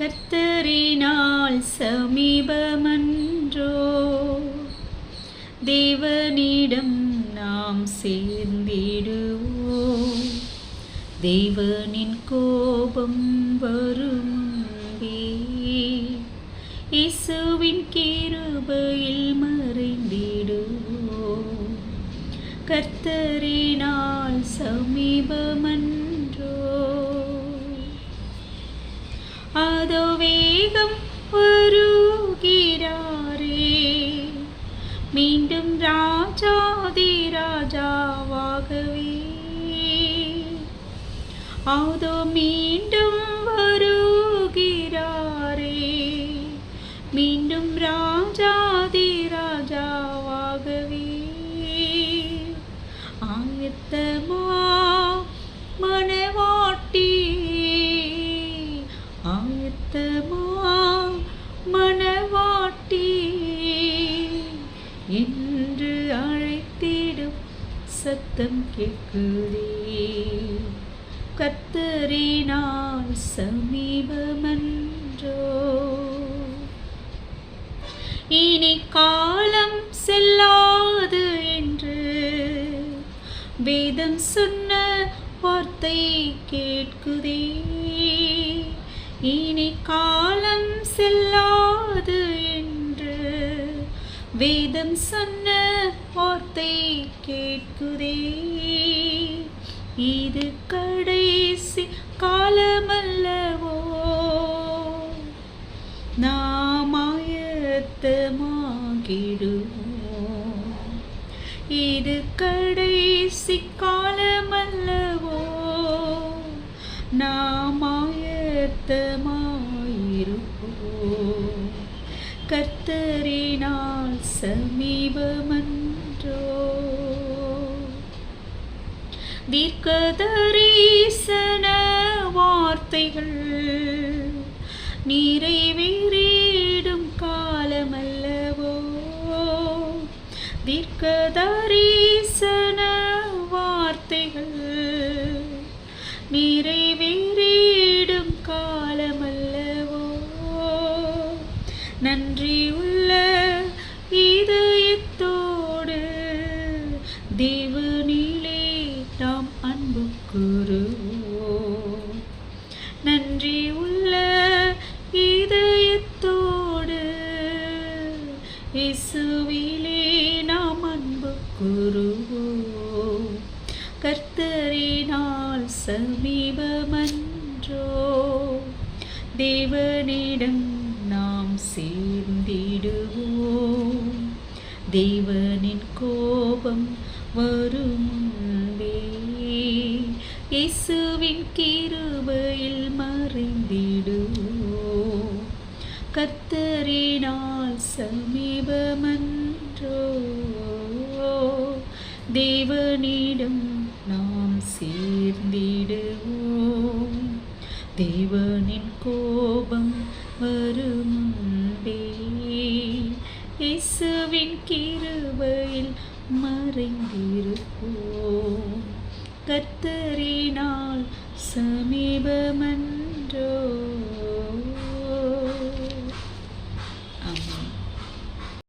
கர்த்தரினால் சமீபமன்றோ தேவனிடம் நாம் சேர்ந்திடுவோ. தேவனின் கோபம் வரும் முன்பே இயேசுவின் கிருபையில் மறைந்திடுவோ. கர்த்தரினால் சமீபமன்றோ அதோ வேகம் வருகிறாரே மீண்டும் ராஜாதி ராஜாவாகவே அதோ மீண்டும் வருகிறாரே மீண்டும் ராஜாதி சத்தம் கேட்குதே கத்தரினால் சமீபமன்றோ. இனி காலம் செல்லாது என்று வேதம் சொன்ன வார்த்தை கேட்குதே. வேதம் சொன்ன வார்த்தை கேட்குதே. இது கடைசி காலமல்லவோ? நாம் ஆயத்தமாகிடுவோம். இது கடைசி காலமல்லவோ? நாம் ஆயத்தமாயிருப்போம் கர்த்தரினால் சமீபமன்றோ? தீர்க்கதரிசன வார்த்தைகள் நிறைவேறிடும் காலமல்லவோ? தீர்க்கதரிசன வார்த்தைகள் நிறைவேறிடும் நன்றியுள்ள இதயத்தோடு தேவனிலே நாம் அன்பு கூறுவோம் நன்றி உள்ள இதயத்தோடு இசுவிலே நாம் அன்பு கூறுவோம் கர்த்தரினால் சமீபமன்றோ தேவனிடம் சேர்ந்திடுவோம் தேவனின் கோபம் வரும் முன்பே இயேசுவின் கிருபையில் மறைந்திடுவோம். கத்தரினால் சமீபமன்றோ. தேவனிடம் நாம் சேர்ந்திடுவோம். தேவனின் கோபம் வரும் முன்பே இசுவின் கிருபையில் மறைந்திருப்போம். கத்தரினால் சமீபமன்றோ